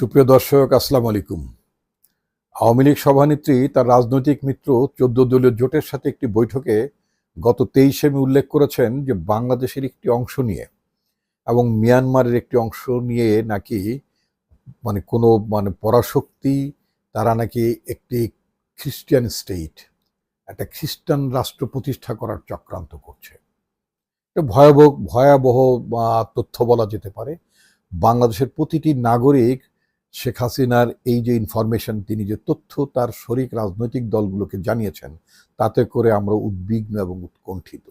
সুপ্রিয় দর্শক, আসসালামু আলাইকুম। আওয়ামী লীগ সভানেত্রী, তার রাজনৈতিক মিত্র চোদ্দ দলীয় জোটের সাথে একটি বৈঠকে গত তেইশে মে উল্লেখ করেছেন যে বাংলাদেশের একটি অংশ নিয়ে এবং মিয়ানমারের একটি অংশ নিয়ে নাকি মানে কোনো মানে পরাশক্তি, তারা নাকি একটি খ্রিস্টিয়ান স্টেট, একটা খ্রিস্টান রাষ্ট্র প্রতিষ্ঠা করার চক্রান্ত করছে। এটা ভয়াবহ ভয়াবহ তথ্য বলা যেতে পারে, বাংলাদেশের প্রতিটি নাগরিক শেখ হাসিনার এই যে ইনফরমেশন তিনি যে তথ্য তার শরিক রাজনৈতিক দলগুলোকে জানিয়েছেন, তাতে করে আমরা উদ্বিগ্ন এবং উৎকণ্ঠিত।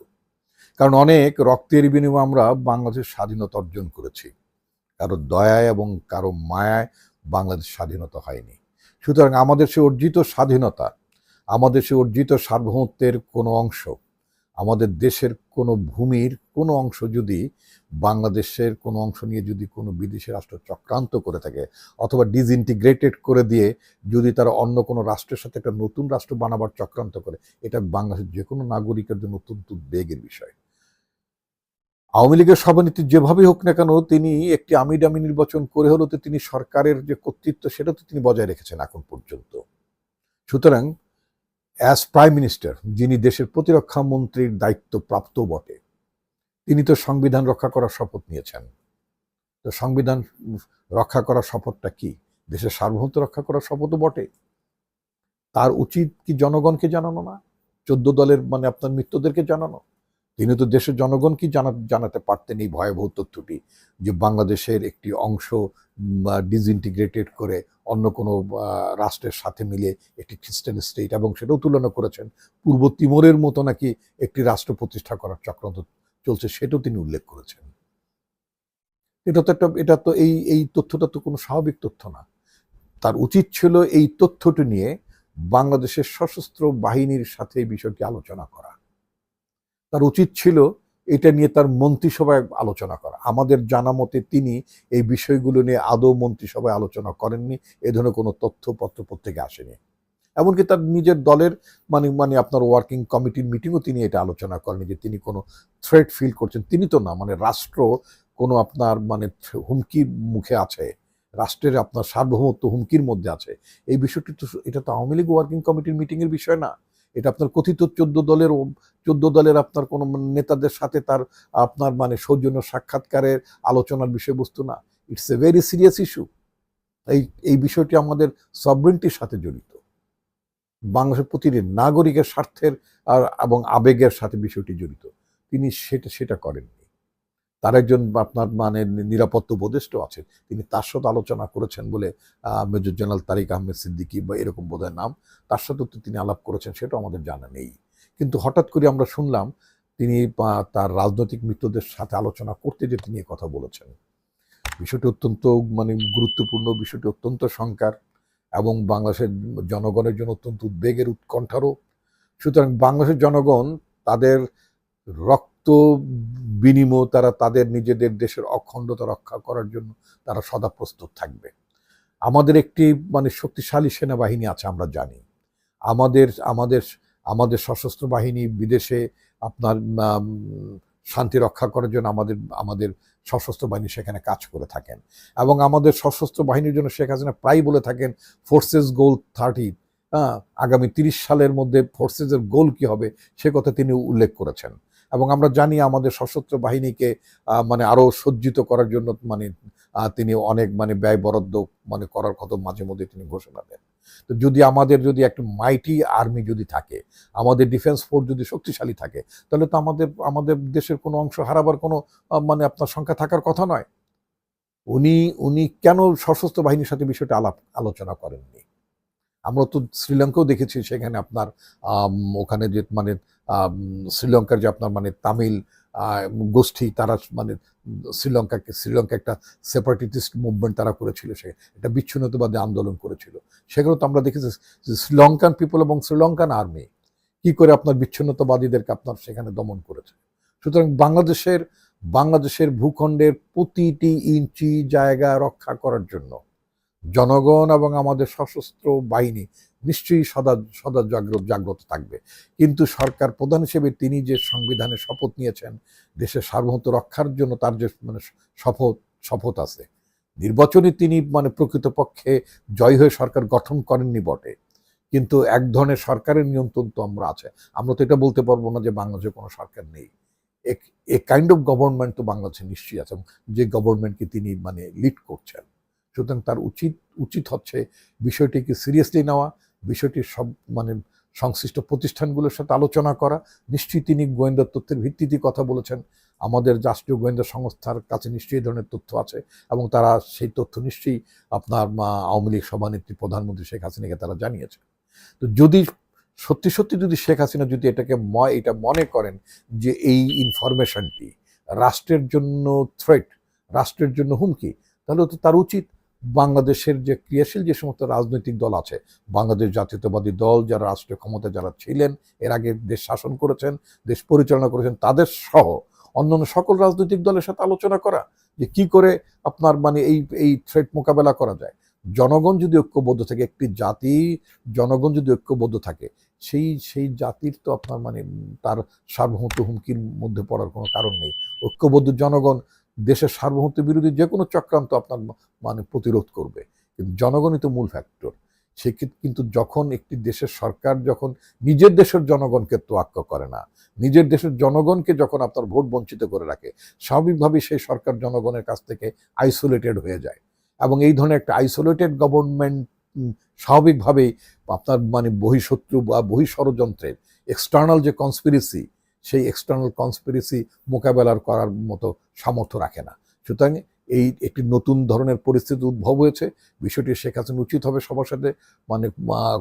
কারণ অনেক রক্তের বিনিময়ে আমরা বাংলাদেশের স্বাধীনতা অর্জন করেছি। কারও দয়ায় এবং কারও মায়ায় বাংলাদেশ স্বাধীনতা হয়নি। সুতরাং আমাদের সে অর্জিত স্বাধীনতা, আমাদের সে অর্জিত সার্বভৌমত্বের কোনো অংশ আমাদের দেশের কোনো ভূমির কোনো অংশ যদি বাংলাদেশের কোনো অংশ নিয়ে যদি কোনো বিদেশি রাষ্ট্র চক্রান্ত করে থাকে অথবা ডিসইন্টিগ্রেটেড করে দিয়ে যদি তারা অন্য কোনো রাষ্ট্রের সাথে একটা নতুন রাষ্ট্র বানাবার চক্রান্ত করে, এটা বাংলাদেশের যে কোনো নাগরিকের জন্য অত্যন্ত উদ্বেগের বিষয়। আওয়ামী লীগের সভানেত্রী যেভাবেই হোক না কেন, তিনি একটি আমি ডামি নির্বাচন করে হলেও তিনি সরকারের যে কর্তৃত্ব, সেটা তো তিনি বজায় রেখেছেন এখন পর্যন্ত। সুতরাং অ্যাজ প্রাইম মিনিস্টার যিনি দেশের প্রতিরক্ষা মন্ত্রীর দায়িত্ব প্রাপ্ত বটে, তিনি তো সংবিধান রক্ষা করার শপথ নিয়েছেন। তো সংবিধান রক্ষা করার শপথটা কি? দেশের সার্বভৌমত্ব রক্ষা করার শপথও বটে? তার উচিত কি জনগণকে জানানো না? চোদ্দ দলের মানে আপনার মিত্রদেরকে জানানো? তিনি তো দেশের জনগণকে জানা, জানাতে পারতেন এই ভয়াবহ তথ্যটি? যে বাংলাদেশের একটি অংশ ডিসইন্টিগ্রেটেড করে অন্য কোনো রাষ্ট্রের সাথে মিলে একটি খ্রিস্টান স্টেট এবং সেটাও তুলনা করেছেন। পূর্ব তিমোরের মতো নাকি একটি রাষ্ট্র প্রতিষ্ঠা করার চক্রান্ত চলছে সেটাও তিনি উল্লেখ করেছেন। এটা তো একটা, এটা তো এই এই তথ্যটা তো কোনো স্বাভাবিক তথ্য না। তার উচিত ছিল এই তথ্যটি নিয়ে বাংলাদেশের সশস্ত্র বাহিনীর সাথে এই বিষয়টি আলোচনা করা। তার উচিত ছিল এটা নিয়ে তার মন্ত্রিসভায় আলোচনা করা। আমাদের জানা মতে তিনি এই বিষয়গুলো নিয়ে আদৌ মন্ত্রিসভায় আলোচনা করেননি, এ ধরনের কোনো তথ্যপত্র প্রত্যেকে আসেনি। এমনকি তার নিজের দলের মানে মানে আপনার ওয়ার্কিং কমিটির মিটিংও তিনি এটা আলোচনা করেনি যে তিনি কোনো থ্রেট ফিল করছেন। তিনি তো না মানে রাষ্ট্র কোনো আপনার মানে হুমকির মুখে আছে, রাষ্ট্রের আপনার সার্বভৌমত্ব হুমকির মধ্যে আছে। এই বিষয়টি তো এটা তো আওয়ামী লীগ ওয়ার্কিং কমিটির মিটিংয়ের বিষয় না। এটা আপনার কথিত চোদ্দ দলের চোদ্দ দলের আপনার কোনো নেতাদের সাথে তার আপনার মানে সৌজন্য সাক্ষাৎকারের আলোচনার বিষয়বস্তু না। It's a very serious issue এই এই বিষয়টি আমাদের সবরিনটির সাথে জড়িত। বাংলাদেশের প্রতিটি নাগরিকের স্বার্থের আর এবং আবেগের সাথে বিষয়টি জড়িত। তিনি সেটা সেটা করেননি। তার একজন আপনার মানে নিরাপত্তা উপদেষ্টা আছেন। তিনি তার সাথে আলোচনা করেছেন বলে মেজর জেনারেল তারিক আহমেদ সিদ্দিকী বা এরকম বোধহয় নাম, তার সাথেও তো তিনি আলাপ করেছেন, সেটাও আমাদের জানা নেই। কিন্তু হঠাৎ করে আমরা শুনলাম, তিনি তার রাজনৈতিক মিত্রদের সাথে আলোচনা করতে যে তিনি কথা বলেছেন। বিষয়টি অত্যন্ত মানে গুরুত্বপূর্ণ, বিষয়টি অত্যন্ত শঙ্কার এবং বাংলাদেশের জনগণের জন্য অত্যন্ত উদ্বেগের উৎকণ্ঠারও। সুতরাং বাংলাদেশের জনগণ তাদের রক্ত বিনিময় তারা তাদের নিজেদের দেশের অখণ্ডতা রক্ষা করার জন্য তারা সদা প্রস্তুত থাকবে। আমাদের একটি মানে শক্তিশালী সেনাবাহিনী আছে, আমরা জানি। আমাদের আমাদের আমাদের সশস্ত্র বাহিনী বিদেশে আপনার শান্তি রক্ষা করার জন্য আমাদের আমাদের সশস্ত্র বাহিনী সেখানে কাজ করে থাকেন। এবং আমাদের সশস্ত্র বাহিনীর জন্য শেখ হাসিনা প্রায় বলে থাকেন ফোর্সেস গোল থার্টি হ্যাঁ আগামী তিরিশ সালের মধ্যে ফোর্সেসের গোল কি হবে? সে কথা তিনি উল্লেখ করেছেন। এবং আমরা জানি আমাদের সশস্ত্র বাহিনীকে মানে আরও সজ্জিত করার জন্য মানে তিনি অনেক মানে ব্যয় বরাদ্দ মানে করার কথা মাঝে মধ্যে তিনি ঘোষণা দেন। তো যদি আমাদের যদি একটা মাইটি আর্মি যদি থাকে, আমাদের ডিফেন্স ফোর্স যদি শক্তিশালী থাকে, তাহলে তো আমাদের আমাদের দেশের কোনো অংশ হারাবার কোনো মানে আপনার সংখ্যা থাকার কথা নয়। উনি উনি কেন সশস্ত্র বাহিনীর সাথে বিষয়টা আলাপ, আলোচনা করেননি? আমরা তো শ্রীলঙ্কাও দেখেছি সেখানে আপনার ওখানে যে মানে শ্রীলঙ্কার যে আপনার মানে তামিল গোষ্ঠী, তারা মানে শ্রীলঙ্কাকে, শ্রীলঙ্কা একটা সেপারেটিস্ট মুভমেন্ট তারা করেছিল সে, একটা বিচ্ছিন্নতাবাদী আন্দোলন করেছিল। সেগুলো তো আমরা দেখেছি শ্রীলঙ্কান পিপল এবং শ্রীলঙ্কান আর্মি কি করে আপনার বিচ্ছিন্নতাবাদীদেরকে আপনার সেখানে দমন করেছে। সুতরাং বাংলাদেশের বাংলাদেশের ভূখণ্ডের প্রতিটি ইঞ্চি জায়গা রক্ষা করার জন্য জনগণ এবং আমাদের সশস্ত্র বাহিনী নিশ্চয়ই সদা সদা জাগ্রত জাগ্রত থাকবে। কিন্তু সরকার প্রধান হিসেবে তিনি যে সংবিধানে শপথ নিয়েছেন, দেশের সার্বভৌমত্ব রক্ষার জন্য তার যে মানে শপথ শপথ আছে, নির্বাচনে তিনি মানে প্রকৃতপক্ষে জয় হয়ে সরকার গঠন করেননি বটে। কিন্তু এক ধরনের সরকারের নিয়ন্ত্রণ তো আমরা আছে। আমরা তো এটা বলতে পারব না যে বাংলাদেশে কোনো সরকার নেই। এ কাইন্ড অফ গভর্নমেন্ট তো বাংলাদেশে নিশ্চয়ই আছে যে গভর্নমেন্টকে তিনি মানে লিড করছেন। সুতরাং তার উচিত উচিত হচ্ছে বিষয়টিকে সিরিয়াসলি নেওয়া, বিষয়টির সব মানে সংশ্লিষ্ট প্রতিষ্ঠানগুলোর সাথে আলোচনা করা। নিশ্চয়ই তিনি গোয়েন্দা তথ্যের ভিত্তিতে কথা বলেছেন। আমাদের রাষ্ট্রীয় গোয়েন্দা সংস্থার কাছে নিশ্চয়ই ধরনের তথ্য আছে এবং তারা সেই তথ্য নিশ্চয়ই আপনার আওয়ামী লীগ সভানেত্রী প্রধানমন্ত্রী শেখ হাসিনাকে তারা জানিয়েছে তো যদি সত্যি সত্যি যদি শেখ হাসিনা যদি এটাকে ময় এটা মনে করেন যে এই ইনফরমেশনটি রাষ্ট্রের জন্য থ্রেট রাষ্ট্রের জন্য হুমকি, তাহলে তো তার উচিত। বাংলাদেশের যে ক্রিয়াশীল যে সমস্ত রাজনৈতিক দল আছে, বাংলাদেশ জাতীয়তাবাদী দল যারা রাষ্ট্রীয় ক্ষমতা যারা ছিলেন, এর আগে দেশ শাসন করেছেন, দেশ পরিচালনা করেছেন, তাদের সহ অন্যান্য সকল রাজনৈতিক দলের সাথে আলোচনা করা, যে কি করে আপনার মানে এই এই থ্রেট মোকাবেলা করা যায়। জনগণ যদি ঐক্যবদ্ধ থাকে, একটি জাতি, জনগণ যদি ঐক্যবদ্ধ থাকে, সেই সেই জাতির তো আপনার মানে তার সার্বভৌমত্ব হুমকির মধ্যে পড়ার কোনো কারণ নেই। ঐক্যবদ্ধ জনগণ দেশের সার্বভৌমত্ব বিরোধী যে কোনো চক্রান্ত আপনার মানে প্রতিরোধ করবে। কিন্তু জনগণই তো মূল ফ্যাক্টর সেক্ষেত্রে কিন্তু যখন একটি দেশের সরকার যখন নিজের দেশের জনগণকে তোয়াক্কা করে না, নিজের দেশের জনগণকে যখন আপনার ভোট বঞ্চিত করে রাখে, স্বাভাবিকভাবেই সেই সরকার জনগণের কাছ থেকে আইসোলেটেড হয়ে যায়। এবং এই ধরনের একটা আইসোলেটেড গভর্নমেন্ট স্বাভাবিকভাবেই আপনার মানে বহিঃশত্রু বা বহি ষড়যন্ত্রের এক্সটার্নাল যে কনস্পিরেসি সেই এক্সটার্নাল কনস্পিরেসি মোকাবেলার করার মতো সামর্থ্য রাখে না। সুতরাং এই একটি নতুন ধরনের পরিস্থিতি উদ্ভব হয়েছে। বিষয়টি শেখ হাসিনা উচিত হবে সবার সাথে মানে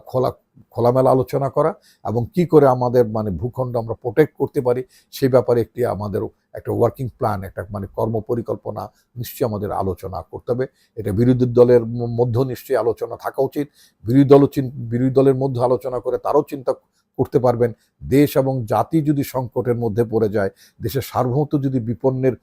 খোলা, খোলামেলা আলোচনা করা এবং কি করে আমাদের মানে ভূখণ্ড আমরা প্রোটেক্ট করতে পারি সেই ব্যাপারে একটি আমাদের একটা ওয়ার্কিং প্ল্যান একটা মানে কর্ম পরিকল্পনা নিশ্চয়ই আমাদের আলোচনা করতে হবে। এটা বিরোধী দলের মধ্যেও নিশ্চয়ই আলোচনা থাকা উচিত। বিরোধী দল বিরোধী দলের মধ্যে আলোচনা করে তারও চিন্তা করতে পারবেন। দেশ এবং জাতি যদি সংকটের মধ্যে পড়ে যায়, দেশের সার্বভৌমত্ব যদি বিপন্নের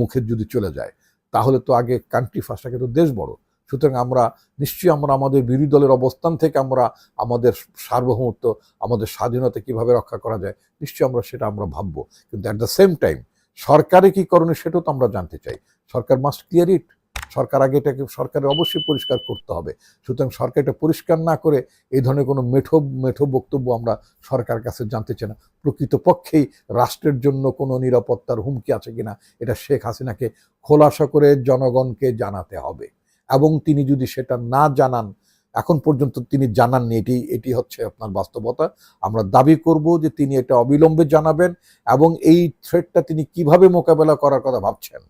মুখে যদি চলে যায়, তাহলে তো আগে কান্ট্রি ফার্স্ট আগে তো দেশ বড়। সুতরাং আমরা, নিশ্চয়ই আমরা আমাদের বিরোধী দলের অবস্থান থেকে আমরা আমাদের সার্বভৌমত্ব, আমাদের স্বাধীনতা কীভাবে রক্ষা করা যায়, নিশ্চয়ই আমরা সেটা আমরা ভাববো। কিন্তু অ্যাট দ্য সেম টাইম সরকারে কি করণীয় সেটাও তো আমরা জানতে চাই। সরকার মাস্ট ক্লিয়ার ইট সরকার আগে এটাকে সরকারের অবশ্যই পরিষ্কার করতে হবে। সুতরাং সরকার এটা পরিষ্কার না করে এই ধরনের কোনো মেঠো মেঠো বক্তব্য আমরা সরকার কাছে জানতে চাই না। প্রকৃতপক্ষেই রাষ্ট্রের জন্য কোনো নিরাপত্তার হুমকি আছে কিনা, এটা শেখ হাসিনাকে খোলাসা করে জনগণকে জানাতে হবে। এবং তিনি যদি সেটা না জানান, এখন পর্যন্ত তিনি জানাননি, এটি এটি হচ্ছে আপনার বাস্তবতা। আমরা দাবি করব যে তিনি এটা অবিলম্বে জানাবেন এবং এই থ্রেটটা তিনি কীভাবে মোকাবেলা করার কথা ভাবছেন,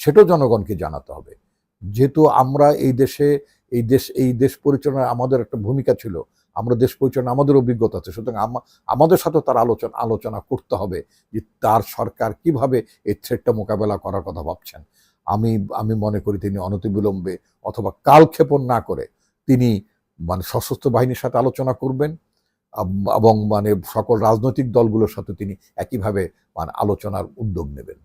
সেটাও জনগণকে জানাতে হবে। যেহেতু আমরা এই দেশে, এই দেশ এই দেশ পরিচালনায় আমাদের একটা ভূমিকা ছিল, আমরা দেশ পরিচালনা আমাদের অভিজ্ঞতা আছে, সুতরাং আমাদের সাথে তার আলোচনা আলোচনা করতে হবে যে তার সরকার কীভাবে এই থ্রেটটা মোকাবেলা করার কথা ভাবছেন। আমি আমি মনে করি তিনি অনতিবিলম্বে অথবা কালক্ষেপণ না করে তিনি মানে সশস্ত্র বাহিনীর সাথে আলোচনা করবেন এবং মানে সকল রাজনৈতিক দলগুলোর সাথে তিনি একইভাবে মানে আলোচনার উদ্যোগ নেবেন।